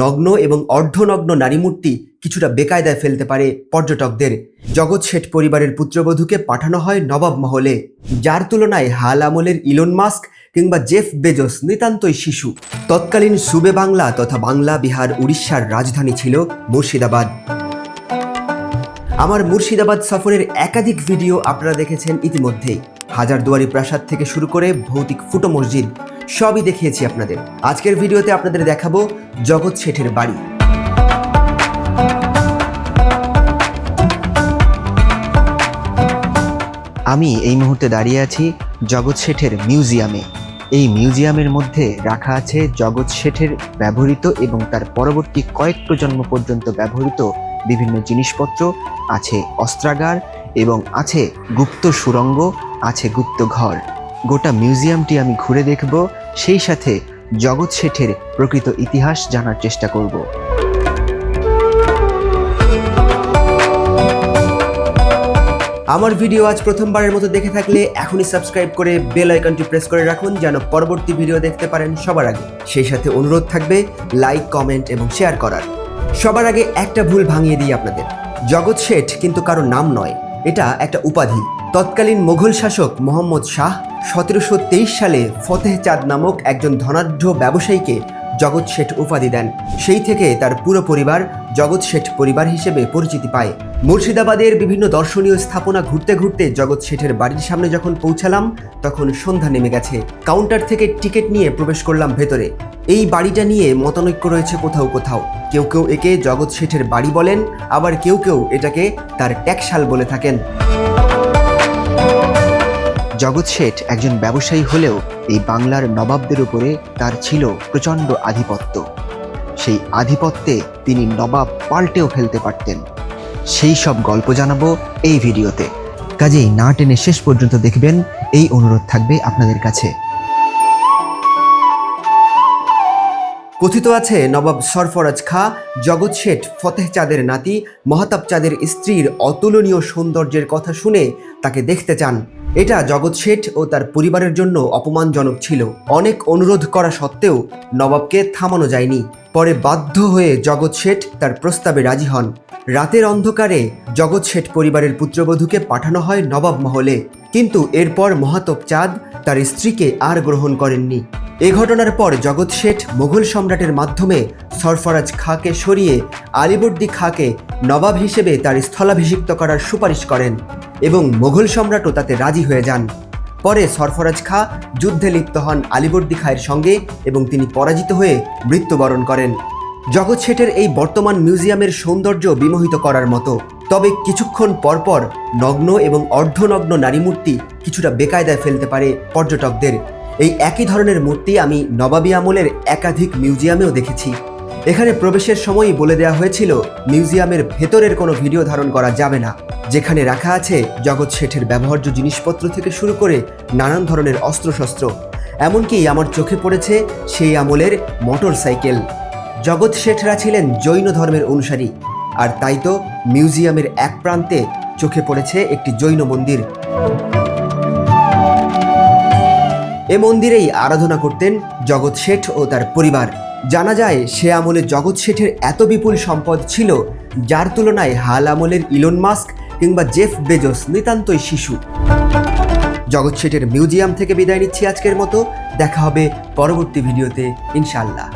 নগ্ন এবং অর্ধনগ্ন নারী মূর্তি কিছুটা বেকায়দায় ফেলতে পারে পর্যটকদের। জগৎ শেঠ পরিবারের পুত্রবধূকে পাঠানো হয় নবাব মহলে, যার তুলনায় হাল আমলের ইলন মাস্ক কিংবা জেফ বেজোস নিতান্তই শিশু। তৎকালীন সুবে বাংলা তথা বাংলা, বিহার, উড়িষ্যার রাজধানী ছিল মুর্শিদাবাদ। আমার মুর্শিদাবাদ সফরের একাধিক ভিডিও আপনারা দেখেছেন ইতিমধ্যেই। হাজারদুয়ারি প্রাসাদ থেকে শুরু করে ভৌতিক ফুটো মসজিদ সবই দেখিয়েছি আপনাদের। আজকের ভিডিওতে আপনাদের দেখাবো জগৎ শেঠের বাড়ি। আমি এই মুহূর্তে দাঁড়িয়ে আছি জগৎ শেঠের মিউজিয়ামে। এই মিউজিয়ামের মধ্যে রাখা আছে জগৎ শেঠের ব্যবহৃত এবং তার পরবর্তী কয়েক প্রজন্ম পর্যন্ত ব্যবহৃত বিভিন্ন জিনিসপত্র, আছে অস্ত্রাগার এবং আছে গুপ্ত সুরঙ্গ, আছে গুপ্ত ঘর। গোটা মিউজিয়ামটি আমি ঘুরে দেখব, সেই সাথে জগৎ শেঠের প্রকৃত ইতিহাস জানার চেষ্টা করব। আমার ভিডিও আজ প্রথমবারের মতো দেখে থাকলে এখনই সাবস্ক্রাইব করে বেল আইকনটি প্রেস করে রাখুন যেন পরবর্তী ভিডিও দেখতে পারেন সবার আগে। সেই সাথে অনুরোধ থাকবে, লাইক, কমেন্ট এবং শেয়ার করার। সবার আগে একটা ভুল ভাঙিয়ে দিই আপনাদের। জগৎ শেঠ কিন্তু কারও নাম নয়, এটা একটা উপাধি। তৎকালীন মোঘল শাসক মোহাম্মদ শাহ সতেরোশো তেইশ সালে ফতেহ চাঁদ নামক একজন ধনাঢ্য ব্যবসায়ীকে জগৎ শেঠ উপাধি দেন। সেই থেকে তার পুরো পরিবার জগৎ শেঠ পরিবার হিসেবে পরিচিতি পায়। মুর্শিদাবাদের বিভিন্ন দর্শনীয় স্থাপনা ঘুরতে ঘুরতে জগৎ শেঠের বাড়ির সামনে যখন পৌঁছালাম, তখন সন্ধ্যা নেমে গেছে। কাউন্টার থেকে টিকিট নিয়ে প্রবেশ করলাম ভেতরে। এই বাড়িটা নিয়ে মতানৈক্য রয়েছে কোথাও কোথাও। কেউ কেউ একে জগৎ শেঠের বাড়ি বলেন, আবার কেউ কেউ এটাকে তার ট্যাক্সাল বলে থাকেন। জগৎ শেঠ একজন ব্যবসায়ী হলেও এই বাংলার নবাবদের উপরে তার ছিল প্রচণ্ড আধিপত্য। সেই আধিপত্যে তিনি নবাব পাল্টেও ফেলতে পারতেন। সেই সব গল্প জানাব এই ভিডিওতে। কাজেই না টেনে শেষ পর্যন্ত দেখবেন, এই অনুরোধ থাকবে আপনাদের কাছে। কথিত আছে, নবাব সরফরাজ খা, জগৎ শেঠ ফতেহ চাঁদের নাতি, মহাতাব চাঁদের স্ত্রীর অতুলনীয় সৌন্দর্যের কথা শুনে তাকে দেখতে চান। এটা জগৎ শেঠ ও তার পরিবারের জন্য অপমানজনক ছিল। অনেক অনুরোধ করা সত্ত্বেও নবাবকে থামানো যায়নি। পরে বাধ্য হয়ে জগৎ শেঠ তার প্রস্তাবে রাজি হন। রাতের অন্ধকারে জগৎ শেঠ পরিবারের পুত্রবধূকে পাঠানো হয় নবাব মহলে। কিন্তু এরপর মহাতব চাঁদ তার স্ত্রীকে আর গ্রহণ করেননি। এ ঘটনার পর জগৎ শেঠ মোঘল সম্রাটের মাধ্যমে সরফরাজ খাঁকে সরিয়ে আলিবর্দি খাঁকে নবাব হিসেবে তার স্থলাভিষিক্ত করার সুপারিশ করেন। এবং মোঘল সম্রাটও তাতে রাজি হয়ে যান। পরে সরফরাজ খাঁ যুদ্ধে লিপ্ত হন আলিবর্দি খাঁয়ের সঙ্গে এবং তিনি পরাজিত হয়ে মৃত্যুবরণ করেন। জগৎ শেঠের এই বর্তমান মিউজিয়ামের সৌন্দর্য বিমোহিত করার মতো। তবে কিছুক্ষণ পরপর নগ্ন এবং অর্ধনগ্ন নারী মূর্তি কিছুটা বেকায়দায় ফেলতে পারে পর্যটকদের। এই একই ধরনের মূর্তি আমি নবাবী আমলের একাধিক মিউজিয়ামেও দেখেছি। এখানে প্রবেশের সময়ই বলে দেওয়া হয়েছিল, মিউজিয়ামের ভেতরের কোনো ভিডিও ধারণ করা যাবে না। যেখানে রাখা আছে জগৎ শেঠের ব্যবহার্য জিনিসপত্র থেকে শুরু করে নানান ধরনের অস্ত্রশস্ত্র। এমনকি আমার চোখে পড়েছে সেই আমলের মোটর সাইকেল জগৎ শেঠরা ছিলেন জৈন ধর্মের অনুসারী, আর তাই তো মিউজিয়ামের এক প্রান্তে চোখে পড়েছে একটি জৈন মন্দির। এ মন্দিরেই আরাধনা করতেন জগৎ শেঠ ও তার পরিবার। জানা যায়, সে আমলে জগৎ শেঠের এত বিপুল সম্পদ ছিল, যার তুলনায় হাল আমলের ইলন মাস্ক কিংবা জেফ বেজোস নিতান্তই শিশু। জগৎ শেঠের মিউজিয়াম থেকে বিদায় নিচ্ছি আজকের মতো। দেখা হবে পরবর্তী ভিডিওতে ইনশাল্লাহ